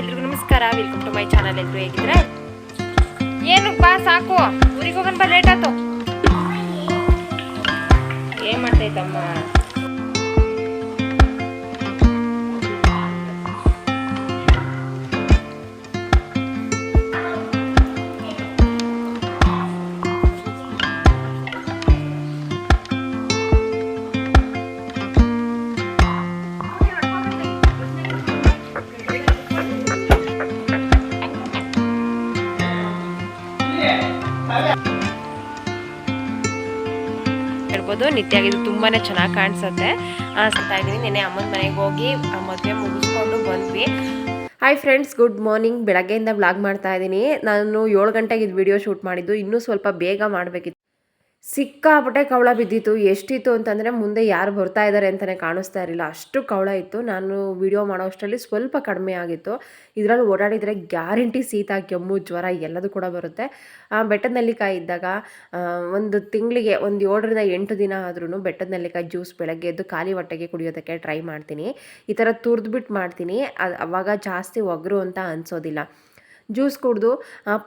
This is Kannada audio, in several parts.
ಎಲ್ರಿಗೂ ನಮಸ್ಕಾರ. ವೆಲ್ಕಮ್ ಟು ಮೈ ಚಾನಲ್ ಎಲ್ರು ಹೇಗಿದ್ರೆ ಏನು ಬಾ, ಸಾಕು. ಊರಿಗೆ ಹೋಗೋಣ ಬಾ ಲೇಟ್ ಆಯ್ತು. ಏನ್ ಮಾಡ್ತೈತಮ್ಮ ಹೇಳ್ಬೋದು. ನಿತ್ಯಾಗಿ ಇದು ತುಂಬಾನೇ ಚೆನ್ನಾಗಿ ಕಾಣಿಸುತ್ತೆ. ಅನ್ಸ್ತಾ ಇದ್ದೀನಿ. ನೆನೆ ಅಮ್ಮನ ಮನೆಗೆ ಹೋಗಿ ಮದುವೆ ಮುಗಿಸ್ಕೊಂಡು ಬಂದ್ವಿ. ಹಾಯ್ ಫ್ರೆಂಡ್ಸ್ ಗುಡ್ ಮಾರ್ನಿಂಗ್ ಬೆಳಗ್ಗೆಯಿಂದ ವ್ಲಾಗ್ ಮಾಡ್ತಾ ಇದ್ದೀನಿ. ನಾನು ಏಳು ಗಂಟೆಗೆ ಇದು ವಿಡಿಯೋ ಶೂಟ್ ಮಾಡಿದ್ದು. ಇನ್ನೂ ಸ್ವಲ್ಪ ಬೇಗ ಮಾಡಬೇಕಿತ್ತು. ಸಿಕ್ಕಾಪಟ್ಟೆ ಕವಳ ಬಿದ್ದಿತ್ತು. ಎಷ್ಟಿತ್ತು ಅಂತಂದರೆ ಮುಂದೆ ಯಾರು ಬರ್ತಾ ಇದ್ದಾರೆ ಅಂತಲೇ ಕಾಣಿಸ್ತಾ ಇರಲಿಲ್ಲ. ಅಷ್ಟು ಕವಳ ಇತ್ತು. ನಾನು ವಿಡಿಯೋ ಮಾಡೋ ಅಷ್ಟರಲ್ಲಿ ಸ್ವಲ್ಪ ಕಡಿಮೆ ಆಗಿತ್ತು. ಇದರಲ್ಲಿ ಓಡಾಡಿದರೆ ಗ್ಯಾರಂಟಿ ಶೀತ ಕೆಮ್ಮು ಜ್ವರ ಎಲ್ಲದೂ ಕೂಡ ಬರುತ್ತೆ. ಆ, ಬೆಟ್ಟದ ನೆಲ್ಲಿಕಾಯಿ ಇದ್ದಾಗ ಒಂದು ತಿಂಗಳಿಗೆ ಒಂದು ಏಳರಿಂದ ಎಂಟು ದಿನ ಆದ್ರೂ ಬೆಟ್ಟದ ನೆಲ್ಲಿಕಾಯಿ ಜ್ಯೂಸ್ ಬೆಳಗ್ಗೆ ಎದ್ದು ಖಾಲಿ ಹೊಟ್ಟೆಗೆ ಕುಡಿಯೋದಕ್ಕೆ ಟ್ರೈ ಮಾಡ್ತೀನಿ. ಈ ಥರ ತುರಿದ್ಬಿಟ್ಟು ಮಾಡ್ತೀನಿ. ಅದು ಅವಾಗ ಜಾಸ್ತಿ ಒಗರು ಅಂತ ಅನಿಸೋದಿಲ್ಲ. ಜ್ಯೂಸ್ ಕುಡಿದು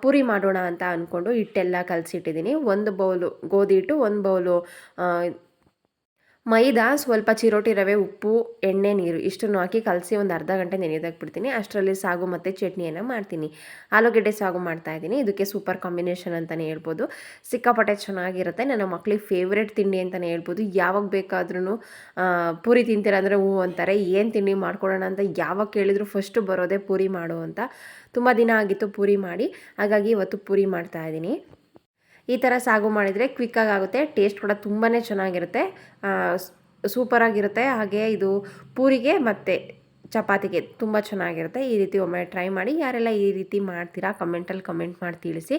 ಪೂರಿ ಮಾಡೋಣ ಅಂತ ಅಂದ್ಕೊಂಡು ಹಿಟ್ಟೆಲ್ಲ ಕಲಸಿಟ್ಟಿದ್ದೀನಿ ಒಂದು ಬೌಲು ಗೋಧಿ ಹಿಟ್ಟು, ಒಂದು ಬೌಲು ಮೈದಾ, ಸ್ವಲ್ಪ ಚಿರೋಟಿ ರವೆ, ಉಪ್ಪು, ಎಣ್ಣೆ, ನೀರು ಇಷ್ಟನ್ನು ಹಾಕಿ ಕಲಸಿ ಒಂದು ಅರ್ಧ ಗಂಟೆ ಬಿಡ್ತೀನಿ. ಅಷ್ಟರಲ್ಲಿ ಸಾಗು ಮತ್ತು ಚಟ್ನಿಯನ್ನು ಮಾಡ್ತೀನಿ. ಆಲೂಗೆಡ್ಡೆ ಸಾಗು ಮಾಡ್ತಾ ಇದ್ದೀನಿ. ಇದಕ್ಕೆ ಸೂಪರ್ ಕಾಂಬಿನೇಷನ್ ಅಂತಲೇ ಹೇಳ್ಬೋದು. ಸಿಕ್ಕಾಪಟ್ಟೆ ಚೆನ್ನಾಗಿರುತ್ತೆ. ನನ್ನ ಮಕ್ಳಿಗೆ ಫೇವ್ರೇಟ್ ತಿಂಡಿ ಅಂತಲೇ ಹೇಳ್ಬೋದು. ಯಾವಾಗ ಬೇಕಾದ್ರೂ ಪೂರಿ ತಿಂತೀರ ಅಂದರೆ ಅಂತಾರೆ. ಏನು ತಿಂಡಿ ಮಾಡ್ಕೊಡೋಣ ಅಂತ ಯಾವಾಗ ಕೇಳಿದ್ರು ಫಸ್ಟು ಬರೋದೇ ಪೂರಿ ಮಾಡು ಅಂತ. ತುಂಬ ದಿನ ಆಗಿತ್ತು ಪೂರಿ ಮಾಡಿ. ಹಾಗಾಗಿ ಇವತ್ತು ಪೂರಿ ಮಾಡ್ತಾ ಇದ್ದೀನಿ. ಈ ಥರ ಸಾಗು ಮಾಡಿದರೆ ಕ್ವಿಕ್ಕಾಗಿ ಆಗುತ್ತೆ. ಟೇಸ್ಟ್ ಕೂಡ ತುಂಬಾ ಚೆನ್ನಾಗಿರುತ್ತೆ. ಸೂಪರಾಗಿರುತ್ತೆ ಹಾಗೆ ಇದು ಪೂರಿಗೆ ಮತ್ತು ಚಪಾತಿಗೆ ತುಂಬ ಚೆನ್ನಾಗಿರುತ್ತೆ. ಈ ರೀತಿ ಒಮ್ಮೆ ಟ್ರೈ ಮಾಡಿ, ಯಾರೆಲ್ಲ ಈ ರೀತಿ ಮಾಡ್ತೀರಾ ಕಮೆಂಟಲ್ಲಿ ಕಮೆಂಟ್ ಮಾಡಿ ತಿಳಿಸಿ.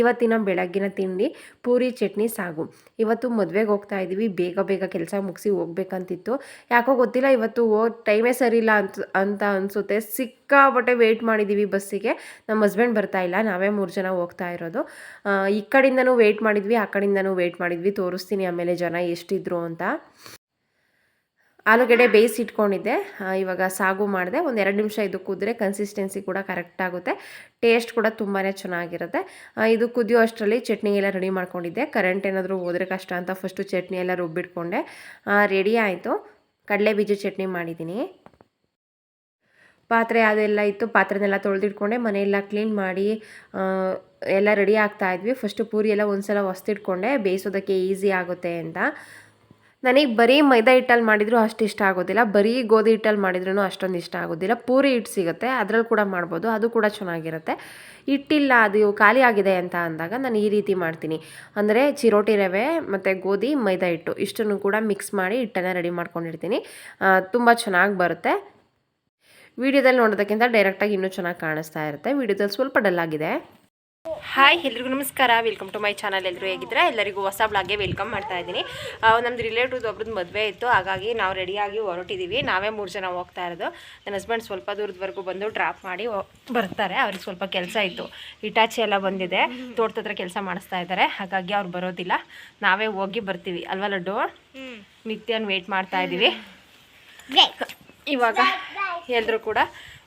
ಇವತ್ತಿನ ಬೆಳಗ್ಗಿನ ತಿಂಡಿ ಪೂರಿ, ಚಟ್ನಿ, ಸಾಗು. ಇವತ್ತು ಮದುವೆಗೆ ಹೋಗ್ತಾ ಇದ್ದೀವಿ ಬೇಗ ಬೇಗ ಕೆಲಸ ಮುಗಿಸಿ ಹೋಗ್ಬೇಕಂತಿತ್ತು. ಯಾಕೋ ಗೊತ್ತಿಲ್ಲ, ಇವತ್ತು ಓ ಟೈಮೇ ಸರಿ ಇಲ್ಲ ಅಂತ ಅಂತ ಅನಿಸುತ್ತೆ. ಸಿಕ್ಕಾಪಟ್ಟೆ ವೆಯ್ಟ್ ಮಾಡಿದ್ದೀವಿ ಬಸ್ಸಿಗೆ. ನಮ್ಮ ಹಸ್ಬೆಂಡ್ ಬರ್ತಾ ಇಲ್ಲ. ನಾವೇ ಮೂರು ಜನ ಹೋಗ್ತಾ ಇರೋದು. ಈ ಕಡೆಯಿಂದನೂ ವೆಯ್ಟ್ ಮಾಡಿದ್ವಿ, ಆ ಕಡೆಯಿಂದನೂ ವೆಯ್ಟ್ ಮಾಡಿದ್ವಿ. ತೋರಿಸ್ತೀನಿ ಆಮೇಲೆ ಜನ ಎಷ್ಟಿದ್ರು ಅಂತ. ಆಲೂಗಡ್ಡೆ ಬೇಯಿಸಿ ಇಟ್ಕೊಂಡಿದ್ದೆ. ಇವಾಗ ಸಾಗು ಮಾಡಿದೆ. ಒಂದು ಎರಡು ನಿಮಿಷ ಇದು ಕುದ್ರೆ ಕನ್ಸಿಸ್ಟೆನ್ಸಿ ಕೂಡ ಕರೆಕ್ಟ್ ಆಗುತ್ತೆ. ಟೇಸ್ಟ್ ಕೂಡ ತುಂಬಾ ಚೆನ್ನಾಗಿರುತ್ತೆ. ಇದು ಕುದಿಯೋ ಅಷ್ಟರಲ್ಲಿ ಚಟ್ನಿ ಎಲ್ಲ ರೆಡಿ ಮಾಡ್ಕೊಂಡಿದ್ದೆ. ಕರೆಂಟ್ ಏನಾದರೂ ಹೋದರೆ ಕಷ್ಟ ಅಂತ ಫಸ್ಟು ಚಟ್ನಿ ಎಲ್ಲ ರುಬ್ಬಿಟ್ಕೊಂಡೆ. ರೆಡಿ ಆಯಿತು. ಕಡಲೆ ಬೀಜ ಚಟ್ನಿ ಮಾಡಿದ್ದೀನಿ. ಪಾತ್ರೆ ಅದೆಲ್ಲ ಇತ್ತು. ಪಾತ್ರೆನೆಲ್ಲ ತೊಳೆದಿಟ್ಕೊಂಡೆ. ಮನೆಯೆಲ್ಲ ಕ್ಲೀನ್ ಮಾಡಿ ಎಲ್ಲ ರೆಡಿ ಆಗ್ತಾ ಇದ್ವಿ. ಫಸ್ಟು ಪೂರಿ ಎಲ್ಲ ಒಂದ್ಸಲ ಹೊಸ್ತಿಟ್ಕೊಂಡೆ ಬೇಯಿಸೋದಕ್ಕೆ ಈಸಿ ಆಗುತ್ತೆ ಅಂತ. ನನಗೆ ಬರೀ ಮೈದಾ ಹಿಟ್ಟಲ್ಲಿ ಮಾಡಿದರೂ ಅಷ್ಟು ಇಷ್ಟ ಆಗೋದಿಲ್ಲ. ಬರೀ ಗೋಧಿ ಹಿಟ್ಟಲ್ಲಿ ಮಾಡಿದ್ರೂ ಅಷ್ಟೊಂದು ಇಷ್ಟ ಆಗೋದಿಲ್ಲ. ಪೂರಿ ಹಿಟ್ಟು ಸಿಗುತ್ತೆ. ಅದರಲ್ಲಿ ಕೂಡ ಮಾಡ್ಬೋದು. ಅದು ಕೂಡ ಚೆನ್ನಾಗಿರುತ್ತೆ. ಹಿಟ್ಟಿಲ್ಲ, ಅದು ಖಾಲಿ ಆಗಿದೆ ಅಂತ ಅಂದಾಗ ನಾನು ಈ ರೀತಿ ಮಾಡ್ತೀನಿ. ಅಂದರೆ ಚಿರೋಟಿ ರವೆ ಮತ್ತು ಗೋಧಿ, ಮೈದಾ ಹಿಟ್ಟು ಇಷ್ಟನ್ನು ಕೂಡ ಮಿಕ್ಸ್ ಮಾಡಿ ಹಿಟ್ಟನ್ನು ರೆಡಿ ಮಾಡ್ಕೊಂಡಿರ್ತೀನಿ. ತುಂಬ ಚೆನ್ನಾಗಿ ಬರುತ್ತೆ. ವಿಡಿಯೋದಲ್ಲಿ ನೋಡೋದಕ್ಕಿಂತ ಡೈರೆಕ್ಟಾಗಿ ಇನ್ನೂ ಚೆನ್ನಾಗಿ ಕಾಣಿಸ್ತಾ ಇರುತ್ತೆ. ವಿಡಿಯೋದಲ್ಲಿ ಸ್ವಲ್ಪ ಡಲ್ ಆಗಿದೆ. ಹಾಯ್ ಎಲ್ರಿಗೂ ನಮಸ್ಕಾರ. ವೆಲ್ಕಮ್ ಟು ಮೈ ಚಾನಲ್ ಎಲ್ಲರೂ ಹೇಗಿದ್ರೆ ಎಲ್ಲರಿಗೂ ಹೊಸ ಬ್ಲಾಗ್ಗೆ ವೆಲ್ಕಮ್ ಮಾಡ್ತಾ ಇದ್ದೀನಿ. ನಮ್ಮದು ರಿಲೇಟಿವ್ದು ಒಬ್ರದ್ದು ಮದುವೆ ಇತ್ತು. ಹಾಗಾಗಿ ನಾವು ರೆಡಿಯಾಗಿ ಹೊರಟಿದ್ದೀವಿ ನಾವೇ ಮೂರು ಜನ ಹೋಗ್ತಾ ಇರೋದು. ನನ್ನ ಹಸ್ಬೆಂಡ್ ಸ್ವಲ್ಪ ದೂರದವರೆಗೂ ಬಂದು ಡ್ರಾಪ್ ಮಾಡಿ ಬರ್ತಾರೆ. ಅವ್ರಿಗೆ ಸ್ವಲ್ಪ ಕೆಲಸ ಇತ್ತು. ಇಟಾಚಿ ಎಲ್ಲ ಬಂದಿದೆ. ತೋಟದ ಕೆಲಸ ಮಾಡಿಸ್ತಾ ಇದ್ದಾರೆ. ಹಾಗಾಗಿ ಅವ್ರು ಬರೋದಿಲ್ಲ. ನಾವೇ ಹೋಗಿ ಬರ್ತೀವಿ. ಅಲ್ವಾ ಲಡ್ಡು? ನಿತ್ಯನ ವೇಟ್ ಮಾಡ್ತಾ ಇದ್ದೀವಿ. ಇವಾಗ ಎಲ್ಲರೂ ಕೂಡ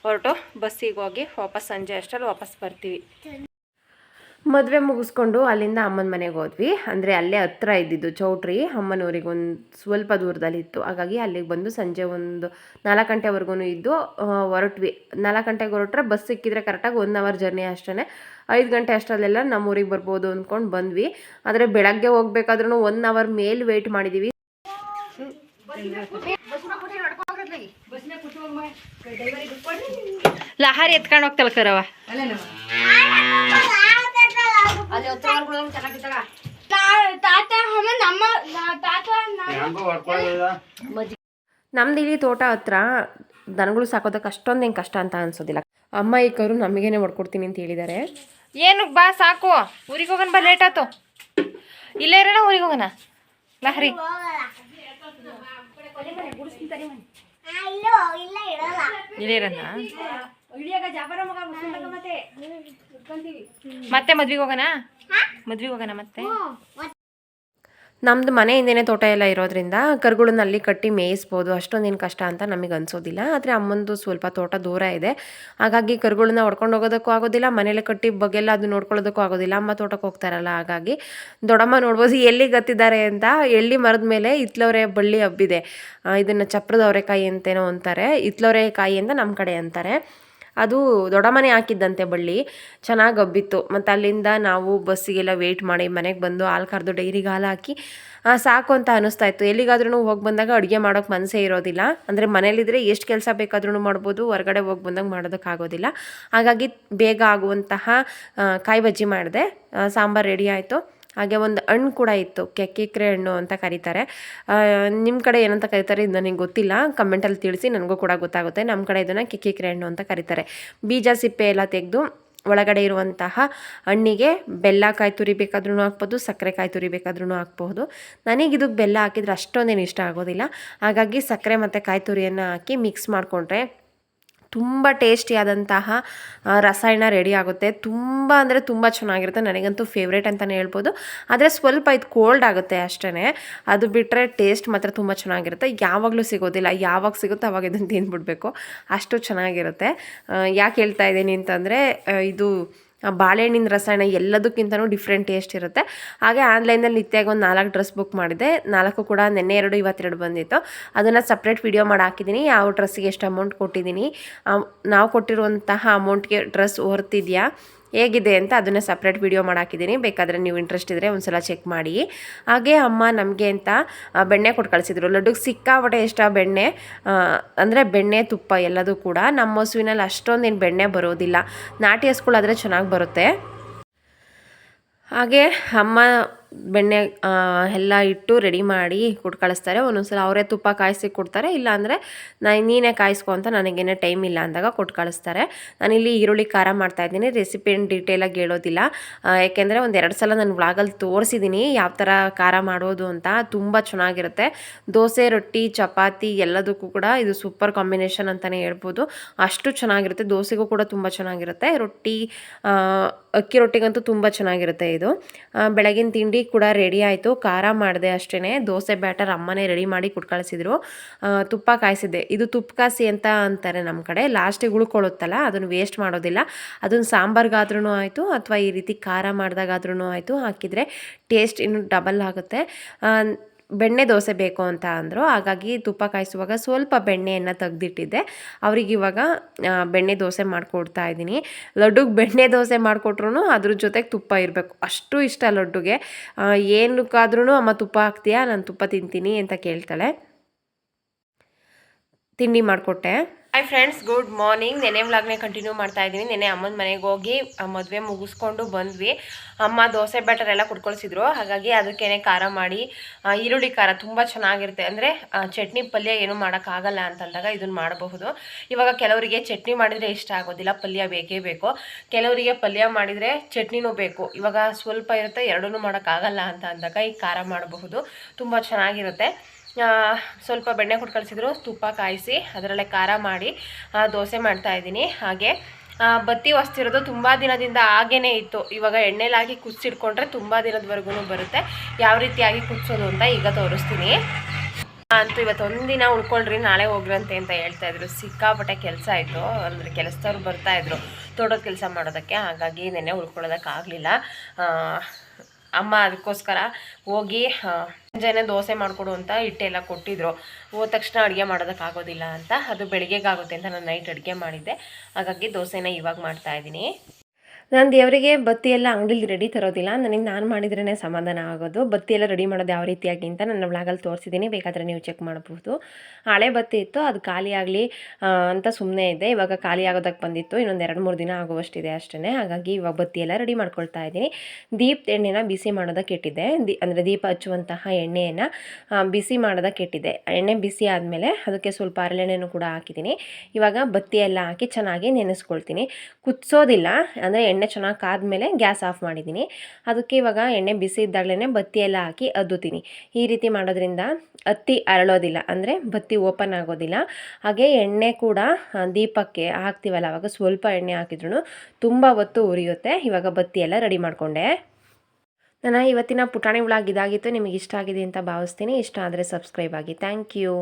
ಹೊರಟು ಬಸ್ಸಿಗೆ ಹೋಗಿ ವಾಪಸ್ ಸಂಜೆ ಅಷ್ಟರಲ್ಲಿ ವಾಪಸ್ ಬರ್ತೀವಿ. ಮದುವೆ ಮುಗಿಸ್ಕೊಂಡು ಅಲ್ಲಿಂದ ಅಮ್ಮನ ಮನೆಗೆ ಹೋದ್ವಿ. ಅಂದರೆ ಅಲ್ಲೇ ಹತ್ರ ಇದ್ದಿದ್ದು ಚೌಟ್ರಿ. ಅಮ್ಮನವ್ರಿಗೆ ಒಂದು ಸ್ವಲ್ಪ ದೂರದಲ್ಲಿತ್ತು ಹಾಗಾಗಿ ಅಲ್ಲಿಗೆ ಬಂದು ಸಂಜೆ ಒಂದು ನಾಲ್ಕು ಗಂಟೆವರೆಗೂ ಇದ್ದು ಹೊರಟ್ವಿ. ನಾಲ್ಕು ಗಂಟೆಗೆ ಹೊರಟ್ರೆ ಬಸ್ ಸಿಕ್ಕಿದ್ರೆ ಕರೆಕ್ಟಾಗಿ ಒನ್ ಅವರ್ ಜರ್ನಿ ಅಷ್ಟೇ ಐದು ಗಂಟೆ ಅಷ್ಟರಲ್ಲೆಲ್ಲ ನಮ್ಮೂರಿಗೆ ಬರ್ಬೋದು ಅಂದ್ಕೊಂಡು ಬಂದ್ವಿ. ಆದರೆ ಬೆಳಗ್ಗೆ ಹೋಗ್ಬೇಕಾದ್ರೂ ಒನ್ ಅವರ್ ಮೇಲೆ ವೆಯ್ಟ್ ಮಾಡಿದ್ದೀವಿ ಲಹಾರಿ ಎತ್ಕೊಂಡು ಹೋಗ್ತಲ್ಲ ಕರವ ತಾತ ಅಮ್ಮ ನಮ್ಮ ತಾತ ನಮ್ದು ಇಲ್ಲಿ ತೋಟ ಹತ್ರ ದನಗಳು ಸಾಕೋದಕ್ಕೆ ಅಷ್ಟೊಂದು ಹೆಂಗೆ ಕಷ್ಟ ಅಂತ ಅನ್ಸೋದಿಲ್ಲ. ಅಮ್ಮ ಈಕರು ಕರು ನಮಗೇನೆ ಹೊಡ್ಕೊಡ್ತೀನಿ ಅಂತ ಹೇಳಿದ್ದಾರೆ. ಏನು ಬಾ ಸಾಕು. ಊರಿಗೆ ಹೋಗೋಣ ಬಾ ಲೇಟ್ ಆಯ್ತು. ಇಲ್ಲೇ ಇರೋಣ ಊರಿಗೆ ಹೋಗೋಣ. ಲಹರಿ ಇಲ್ಲೇ ಇರೋಣ. ಮತ್ತೆ ಮದ್ವೆಗೆ ಹೋಗೋಣ? ಮದ್ವೆಗೆ ಹೋಗೋಣ ಮತ್ತೆ? ನಮ್ಮದು ಮನೆ ಹಿಂದೆನೇ ತೋಟ ಎಲ್ಲ ಇರೋದ್ರಿಂದ ಕರುಗಳನ್ನ ಅಲ್ಲಿ ಕಟ್ಟಿ ಮೇಯಿಸ್ಬೋದು ಅಷ್ಟೊಂದೇನು ಕಷ್ಟ ಅಂತ ನಮಗೆ ಅನಿಸೋದಿಲ್ಲ. ಆದರೆ ಅಮ್ಮಂದು ಸ್ವಲ್ಪ ತೋಟ ದೂರ ಇದೆ. ಹಾಗಾಗಿ ಕರುಗಳನ್ನ ಹೊಡ್ಕೊಂಡು ಹೋಗೋದಕ್ಕೂ ಆಗೋದಿಲ್ಲ ಮನೇಲಿ ಕಟ್ಟಿ ಬಗೆಲ್ಲ ಅದು ನೋಡ್ಕೊಳ್ಳೋದಕ್ಕೂ ಆಗೋದಿಲ್ಲ. ಅಮ್ಮ ತೋಟಕ್ಕೆ ಹೋಗ್ತಾರಲ್ಲ ಹಾಗಾಗಿ ದೊಡ್ಡಮ್ಮ ನೋಡ್ಬೋದು ಎಲ್ಲಿ ಗತ್ತಿದ್ದಾರೆ ಅಂತ. ಎಳ್ಳಿ ಮರದ ಮೇಲೆ ಇತ್ಲವರೆ ಬಳ್ಳಿ ಹಬ್ಬಿದೆ. ಇದನ್ನು ಚಪ್ರದ ಅವರೆಕಾಯಿ ಅಂತೇನೋ ಅಂತಾರೆ. ಇತ್ಲವರೆಕಾಯಿ ಅಂತ ನಮ್ಮ ಕಡೆ ಅಂತಾರೆ. ಅದು ದೊಡ್ಡಮ್ಮನೆ ಹಾಕಿದ್ದಂತೆ ಬಳ್ಳಿ. ಚೆನ್ನಾಗಿ ಹಬ್ಬಿತ್ತು. ಮತ್ತು ಅಲ್ಲಿಂದ ನಾವು ಬಸ್ಸಿಗೆಲ್ಲ ವೆಯ್ಟ್ ಮಾಡಿ ಮನೆಗೆ ಬಂದು ಹಾಲು ಕರೆದು ಡೈರಿಗೆ ಹಾಲು ಹಾಕಿ ಸಾಕು ಅಂತ ಅನ್ನಿಸ್ತಾ ಇತ್ತು. ಎಲ್ಲಿಗಾದ್ರೂ ಹೋಗಿ ಬಂದಾಗ ಅಡುಗೆ ಮಾಡೋಕ್ಕೆ ಮನಸ್ಸೇ ಇರೋದಿಲ್ಲ. ಅಂದರೆ ಮನೇಲಿದ್ದರೆ ಎಷ್ಟು ಕೆಲಸ ಬೇಕಾದ್ರೂ ಮಾಡ್ಬೋದು, ಹೊರಗಡೆ ಹೋಗಿ ಬಂದಾಗ ಮಾಡೋದಕ್ಕಾಗೋದಿಲ್ಲ ಹಾಗಾಗಿ ಬೇಗ ಆಗುವಂತಹ ಕಾಯಿ ಬಜ್ಜಿ ಮಾಡಿದೆ. ಸಾಂಬಾರು ರೆಡಿ ಆಯಿತು. ಹಾಗೆ ಒಂದು ಹಣ್ಣು ಕೂಡ ಇತ್ತು, ಕೆಕ್ಕಿಕ್ರೆ ಹಣ್ಣು ಅಂತ ಕರೀತಾರೆ. ನಿಮ್ಮ ಕಡೆ ಏನಂತ ಕರೀತಾರೆ ಇದು ನನಗೆ ಗೊತ್ತಿಲ್ಲ ಕಮೆಂಟಲ್ಲಿ ತಿಳಿಸಿ, ನನಗೂ ಕೂಡ ಗೊತ್ತಾಗುತ್ತೆ. ನಮ್ಮ ಕಡೆ ಇದನ್ನು ಕೆಕ್ಕಿಕ್ರೆ ಹಣ್ಣು ಅಂತ ಕರೀತಾರೆ. ಬೀಜ ಸಿಪ್ಪೆ ಎಲ್ಲ ತೆಗೆದು ಒಳಗಡೆ ಇರುವಂತಹ ಹಣ್ಣಿಗೆ ಬೆಲ್ಲ ಕಾಯಿ ತುರಿಬೇಕಾದ್ರೂ ಹಾಕ್ಬೋದು ಸಕ್ಕರೆ ಕಾಯಿ ತುರಿಬೇಕಾದ್ರೂ ಹಾಕ್ಬೋದು. ನನಗೆ ಇದಕ್ಕೆ ಬೆಲ್ಲ ಹಾಕಿದ್ರೆ ಅಷ್ಟೊಂದೇನು ಇಷ್ಟ ಆಗೋದಿಲ್ಲ. ಹಾಗಾಗಿ ಸಕ್ಕರೆ ಮತ್ತು ಕಾಯಿ ತುರಿಯನ್ನು ಹಾಕಿ ಮಿಕ್ಸ್ ಮಾಡಿಕೊಂಡ್ರೆ ತುಂಬ ಟೇಸ್ಟಿಯಾದಂತಹ ರಸಾಯನ ರೆಡಿ ಆಗುತ್ತೆ. ತುಂಬ ಅಂದರೆ ತುಂಬ ಚೆನ್ನಾಗಿರುತ್ತೆ. ನನಗಂತೂ ಫೇವ್ರೇಟ್ ಅಂತಲೇ ಹೇಳ್ಬೋದು. ಆದರೆ ಸ್ವಲ್ಪ ಇದು ಕೋಲ್ಡ್ ಆಗುತ್ತೆ ಅಷ್ಟೇ ಅದು ಬಿಟ್ಟರೆ ಟೇಸ್ಟ್ ಮಾತ್ರ ತುಂಬ ಚೆನ್ನಾಗಿರುತ್ತೆ. ಯಾವಾಗಲೂ ಸಿಗೋದಿಲ್ಲ. ಯಾವಾಗ ಸಿಗುತ್ತೋ ಅವಾಗ ಇದನ್ನು ತಿಂದ್ಬಿಡ್ಬೇಕು ಅಷ್ಟು ಚೆನ್ನಾಗಿರುತ್ತೆ. ಯಾಕೆ ಹೇಳ್ತಾ ಇದ್ದೀನಿ ಅಂತಂದರೆ ಇದು ಬಾಳೆಹಣ್ಣಿನ ರಸಾಯನ ಎಲ್ಲದಕ್ಕಿಂತನೂ ಡಿಫ್ರೆಂಟ್ ಟೇಸ್ಟ್ ಇರುತ್ತೆ. ಹಾಗೆ ಆನ್ಲೈನಲ್ಲಿ ನಿತ್ಯಾಗಿ ಒಂದು ನಾಲ್ಕು ಡ್ರೆಸ್ ಬುಕ್ ಮಾಡಿದೆ ನಾಲ್ಕು ಕೂಡ ನೆನ್ನೆ ಎರಡು ಇವತ್ತೆರಡು ಬಂದಿತ್ತು. ಅದನ್ನು ಸಪ್ರೇಟ್ ವಿಡಿಯೋ ಮಾಡಿ ಹಾಕಿದ್ದೀನಿ. ಯಾವ ಡ್ರೆಸ್ಸಿಗೆ ಎಷ್ಟು ಅಮೌಂಟ್ ಕೊಟ್ಟಿದ್ದೀನಿ. ನಾವು ಕೊಟ್ಟಿರುವಂತಹ ಅಮೌಂಟ್ಗೆ ಡ್ರೆಸ್ ಹೊರ್ತಿದೆಯಾ ಹೇಗಿದೆ ಅಂತ ಅದನ್ನು ಸಪ್ರೇಟ್ ವಿಡಿಯೋ ಮಾಡಾಕಿದ್ದೀನಿ ಬೇಕಾದರೆ ನೀವು ಇಂಟ್ರೆಸ್ಟ್ ಇದ್ದರೆ ಒಂದು ಸಲ ಚೆಕ್ ಮಾಡಿ. ಹಾಗೆ ಅಮ್ಮ ನಮಗೆ ಅಂತ ಬೆಣ್ಣೆ ಕೊಟ್ಟು ಕಳಿಸಿದ್ರು. ಲಡ್ಡುಗೆ ಸಿಕ್ಕಾಪಟ್ಟೆ ಇಷ್ಟ ಬೆಣ್ಣೆ? ಅಂದರೆ ಬೆಣ್ಣೆ, ತುಪ್ಪ ಎಲ್ಲದೂ ಕೂಡ ನಮ್ಮ ಹಸುವಿನಲ್ಲಿ ಅಷ್ಟೊಂದೇನು ಬೆಣ್ಣೆ ಬರೋದಿಲ್ಲ. ನಾಟಿ ಹಸ್ಗಳಾದರೆ ಚೆನ್ನಾಗಿ ಬರುತ್ತೆ. ಹಾಗೆ ಅಮ್ಮ ಬೆಣ್ಣೆ ಎಲ್ಲ ಇಟ್ಟು ರೆಡಿ ಮಾಡಿ ಕೊಟ್ಟು ಕಳಿಸ್ತಾರೆ. ಒಂದೊಂದ್ಸಲ ಅವರೇ ತುಪ್ಪ ಕಾಯಿಸಿ ಕೊಡ್ತಾರೆ. ಇಲ್ಲಾಂದರೆ ನಾನು, ನೀನೇ ಕಾಯಿಸ್ಕೊ ಅಂತ ನನಗೇನೆ ಟೈಮ್ ಇಲ್ಲ ಅಂದಾಗ ಕೊಟ್ಟು ಕಳಿಸ್ತಾರೆ. ನಾನಿಲ್ಲಿ ಈರುಳ್ಳಿ ಖಾರ ಮಾಡ್ತಾ ಇದ್ದೀನಿ. ರೆಸಿಪಿ ಏನು ಡೀಟೇಲಾಗಿ ಹೇಳೋದಿಲ್ಲ. ಯಾಕೆಂದರೆ ಒಂದು ಎರಡು ಸಲ ನಾನು ವ್ಲಾಗಲ್ಲಿ ತೋರಿಸಿದ್ದೀನಿ ಯಾವ ಥರ ಖಾರ ಮಾಡೋದು ಅಂತ ತುಂಬ ಚೆನ್ನಾಗಿರುತ್ತೆ. ದೋಸೆ, ರೊಟ್ಟಿ, ಚಪಾತಿ ಎಲ್ಲದಕ್ಕೂ ಕೂಡ ಇದು ಸೂಪರ್ ಕಾಂಬಿನೇಷನ್ ಅಂತಲೇ ಹೇಳ್ಬೋದು. ಅಷ್ಟು ಚೆನ್ನಾಗಿರುತ್ತೆ. ದೋಸೆಗೂ ಕೂಡ ತುಂಬ ಚೆನ್ನಾಗಿರುತ್ತೆ. ರೊಟ್ಟಿ ಅಕ್ಕಿ ರೊಟ್ಟಿಗಂತೂ ತುಂಬ ಚೆನ್ನಾಗಿರುತ್ತೆ ಇದು. ಬೆಳಗಿನ ತಿಂಡಿ ಕೂಡ ರೆಡಿ ಆಯಿತು. ಖಾರ ಮಾಡಿದೆ ಅಷ್ಟೇ ದೋಸೆ ಬ್ಯಾಟರ್ ಅಮ್ಮನೇ ರೆಡಿ ಮಾಡಿ ಕುಟ್ಕಳಿಸಿದ್ರು ತುಪ್ಪ ಕಾಯಿಸಿದ್ದೆ. ಇದು ತುಪ್ಪ ಕಾಸಿ ಅಂತ ಅಂತಾರೆ ನಮ್ಮ ಕಡೆ. ಲಾಸ್ಟಿಗೆ ಉಳ್ಕೊಳ್ಳುತ್ತಲ್ಲ, ಅದನ್ನು ವೇಸ್ಟ್ ಮಾಡೋದಿಲ್ಲ. ಅದನ್ನು ಸಾಂಬಾರ್ಗಾದ್ರೂ ಆಯಿತು, ಅಥವಾ ಈ ರೀತಿ ಖಾರ ಮಾಡಿದಾಗಾದ್ರೂ ಆಯಿತು. ಹಾಕಿದರೆ ಟೇಸ್ಟ್ ಇನ್ನು ಡಬಲ್ ಆಗುತ್ತೆ. ಬೆಣ್ಣೆ ದೋಸೆ ಬೇಕು ಅಂತ ಅಂದರು. ಹಾಗಾಗಿ ತುಪ್ಪ ಕಾಯಿಸುವಾಗ ಸ್ವಲ್ಪ ಬೆಣ್ಣೆಯನ್ನು ತೆಗೆದಿಟ್ಟಿದ್ದೆ. ಅವ್ರಿಗೆ ಇವಾಗ ಬೆಣ್ಣೆ ದೋಸೆ ಮಾಡಿಕೊಡ್ತಾ ಇದ್ದೀನಿ. ಲಡ್ಡುಗೆ ಬೆಣ್ಣೆ ದೋಸೆ ಮಾಡಿಕೊಟ್ರು ಅದ್ರ ಜೊತೆಗೆ ತುಪ್ಪ ಇರಬೇಕು. ಅಷ್ಟು ಇಷ್ಟ ಲಡ್ಡುಗೆ. ಏನಕ್ಕಾದ್ರೂ ಅಮ್ಮ ತುಪ್ಪ ಹಾಕ್ತೀಯಾ? ನಾನು ತುಪ್ಪ ತಿಂತೀನಿ ಅಂತ ಕೇಳ್ತಾಳೆ. ತಿಂಡಿ ಮಾಡಿಕೊಟ್ಟೆ. ಹಾಯ್ ಫ್ರೆಂಡ್ಸ್ ಗುಡ್ ಮಾರ್ನಿಂಗ್ ನೆನೆ ವ್ಲಾಗ್ನೇ ಕಂಟಿನ್ಯೂ ಮಾಡ್ತಾ ಇದ್ದೀನಿ. ನೆನೆ ಅಮ್ಮನ ಮನೆಗೆ ಹೋಗಿ ಮದುವೆ ಮುಗಿಸ್ಕೊಂಡು ಬಂದ್ವಿ. ಅಮ್ಮ ದೋಸೆ ಬ್ಯಾಟರ್ ಎಲ್ಲ ಕುಟ್ಕೊಳ್ಸಿದ್ರು ಹಾಗಾಗಿ ಅದಕ್ಕೇನೆ ಖಾರ ಮಾಡಿ ಈರುಳ್ಳಿ ಖಾರ ತುಂಬ ಚೆನ್ನಾಗಿರುತ್ತೆ. ಅಂದರೆ ಚಟ್ನಿ ಪಲ್ಯ ಏನು ಮಾಡೋಕ್ಕಾಗಲ್ಲ ಅಂತಂದಾಗ ಇದನ್ನು ಮಾಡಬಹುದು. ಇವಾಗ ಕೆಲವರಿಗೆ ಚಟ್ನಿ ಮಾಡಿದರೆ ಇಷ್ಟ ಆಗೋದಿಲ್ಲ. ಪಲ್ಯ ಬೇಕೇ ಬೇಕು. ಕೆಲವರಿಗೆ ಪಲ್ಯ ಮಾಡಿದರೆ ಚಟ್ನಿನೂ ಬೇಕು. ಇವಾಗ ಸ್ವಲ್ಪ ಇರುತ್ತೆ ಎರಡೂ ಮಾಡೋಕ್ಕಾಗಲ್ಲ ಅಂತ ಅಂದಾಗ ಈ ಖಾರ ಮಾಡಬಹುದು. ತುಂಬ ಚೆನ್ನಾಗಿರುತ್ತೆ. ಸ್ವಲ್ಪ ಬೆಣ್ಣೆ ಕೊಟ್ಟು ಕಳಿಸಿದ್ರು, ತುಪ್ಪ ಕಾಯಿಸಿ, ಅದರಲ್ಲೇ ಖಾರ ಮಾಡಿ ದೋಸೆ ಮಾಡ್ತಾ ಇದ್ದೀನಿ. ಹಾಗೆ ಬತ್ತಿ ಹೊಸ್ತಿರೋದು ತುಂಬ ದಿನದಿಂದ ಹಾಗೇ ಇತ್ತು. ಇವಾಗ ಎಣ್ಣೆಲಿ ಹಾಕಿ ಕುದಿಸಿಟ್ಕೊಂಡ್ರೆ ತುಂಬ ದಿನದವರೆಗೂ ಬರುತ್ತೆ. ಯಾವ ರೀತಿಯಾಗಿ ಕುದಿಸೋದು ಅಂತ ಈಗ ತೋರಿಸ್ತೀನಿ. ಅಂತೂ ಇವತ್ತು ಒಂದಿನ ಉಳ್ಕೊಳ್ರಿ, ನಾಳೆ ಹೋಗ್ರಂತೆ ಅಂತ ಹೇಳ್ತಾ ಇದ್ರು. ಸಿಕ್ಕಾಪಟ್ಟೆ ಕೆಲಸ ಆಯಿತು. ಅಂದರೆ ಕೆಲಸದವ್ರು ಬರ್ತಾ ಇದ್ರು. ತೋಟದ ಕೆಲಸ ಮಾಡೋದಕ್ಕೆ, ಹಾಗಾಗಿ ನೆನ್ನೆ ಉಳ್ಕೊಳ್ಳೋದಕ್ಕಾಗಲಿಲ್ಲ. ಅಮ್ಮ ಅದಕ್ಕೋಸ್ಕರ ಹೋಗಿ ಮುಂಜಾನೆ ದೋಸೆ ಮಾಡಿಕೊಡು ಅಂತ ಹಿಟ್ಟೆಲ್ಲ ಕೊಟ್ಟಿದ್ರು. ಹೋದ ತಕ್ಷಣ ಅಡುಗೆ ಮಾಡೋದಕ್ಕಾಗೋದಿಲ್ಲ ಅಂತ. ಅದು ಬೆಳಿಗ್ಗೆಗಾಗುತ್ತೆ ಅಂತ ನಾನು ನೈಟ್ ಅಡುಗೆ ಮಾಡಿದ್ದೆ. ಹಾಗಾಗಿ ದೋಸೆನ ಇವಾಗ ಮಾಡ್ತಾ ಇದ್ದೀನಿ. ನಾನು ದೇವರಿಗೆ ಬತ್ತಿ ಎಲ್ಲ ಅಂಗಡಿಲಿ ರೆಡಿ ತರೋದಿಲ್ಲ. ನನಗೆ ನಾನು ಮಾಡಿದ್ರೇ ಸಮಾಧಾನ ಆಗೋದು. ಬತ್ತಿ ಎಲ್ಲ ರೆಡಿ ಮಾಡೋದು ಯಾವ ರೀತಿಯಾಗಿ ಅಂತ ನನ್ನ ವ್ಲಾಗಲ್ಲಿ ತೋರಿಸಿದ್ದೀನಿ ಬೇಕಾದರೆ ನೀವು ಚೆಕ್ ಮಾಡಬಹುದು ಹಳೆ ಬತ್ತಿ ಇತ್ತು. ಅದು ಖಾಲಿ ಆಗಲಿ ಅಂತ ಸುಮ್ಮನೆ ಇದೆ ಇವಾಗ ಖಾಲಿ ಆಗೋದಕ್ಕೆ ಬಂದಿತ್ತು. ಇನ್ನೊಂದು ಎರಡು, ಮೂರು ದಿನ ಆಗುವಷ್ಟಿದೆ ಅಷ್ಟೇ ಹಾಗಾಗಿ ಇವಾಗ ಬತ್ತಿ ಎಲ್ಲ ರೆಡಿ ಮಾಡ್ಕೊಳ್ತಾ ಇದ್ದೀನಿ. ದೀಪದ ಎಣ್ಣೆನ ಬಿಸಿ ಮಾಡೋದಕ್ಕೆ ಇಟ್ಟಿದ್ದೆ. ದಿ, ಅಂದರೆ ದೀಪ ಹಚ್ಚುವಂತಹ ಎಣ್ಣೆಯನ್ನು ಬಿಸಿ ಮಾಡೋದಕ್ಕೆ ಇಟ್ಟಿದ್ದೆ. ಎಣ್ಣೆ ಬಿಸಿ ಆದಮೇಲೆ ಅದಕ್ಕೆ ಸ್ವಲ್ಪ ಹರಳೆಣ್ಣೆನೂ ಕೂಡ ಹಾಕಿದ್ದೀನಿ. ಇವಾಗ ಬತ್ತಿ ಎಲ್ಲ ಹಾಕಿ ಚೆನ್ನಾಗಿ ನೆನೆಸ್ಕೊಳ್ತೀನಿ. ಕುದಿಸೋದಿಲ್ಲ. ಅಂದರೆ ಚೆನ್ನಾಗಿ ಕಾದ್ಮೇಲೆ ಗ್ಯಾಸ್ ಆಫ್ ಮಾಡಿದ್ದೀನಿ. ಅದಕ್ಕೆ ಇವಾಗ ಎಣ್ಣೆ ಬಿಸಿ ಇದ್ದಾಗಲೇ ಬತ್ತಿ ಎಲ್ಲ ಹಾಕಿ ಅದ್ದುತ್ತೀನಿ. ಈ ರೀತಿ ಮಾಡೋದ್ರಿಂದ ಹತ್ತಿ ಅರಳೋದಿಲ್ಲ, ಅಂದರೆ ಬತ್ತಿ ಓಪನ್ ಆಗೋದಿಲ್ಲ. ಹಾಗೆ ಎಣ್ಣೆ ಕೂಡ ದೀಪಕ್ಕೆ ಹಾಕ್ತೀವಲ್ಲ, ಅವಾಗ ಸ್ವಲ್ಪ ಎಣ್ಣೆ ಹಾಕಿದ್ರು ತುಂಬ ಹೊತ್ತು ಉರಿಯುತ್ತೆ. ಇವಾಗ ಬತ್ತಿ ಎಲ್ಲ ರೆಡಿ ಮಾಡಿಕೊಂಡೆ. ನಾನು ಇವತ್ತಿನ ಪುಟಾಣಿ ವ್ಲಾಗ್ ಇದಾಗಿತ್ತು. ನಿಮಗೆ ಇಷ್ಟ ಆಗಿದೆ ಅಂತ ಭಾವಿಸ್ತೀನಿ. ಇಷ್ಟ ಆದರೆ ಸಬ್ಸ್ಕ್ರೈಬ್ ಆಗಿ. Thank you.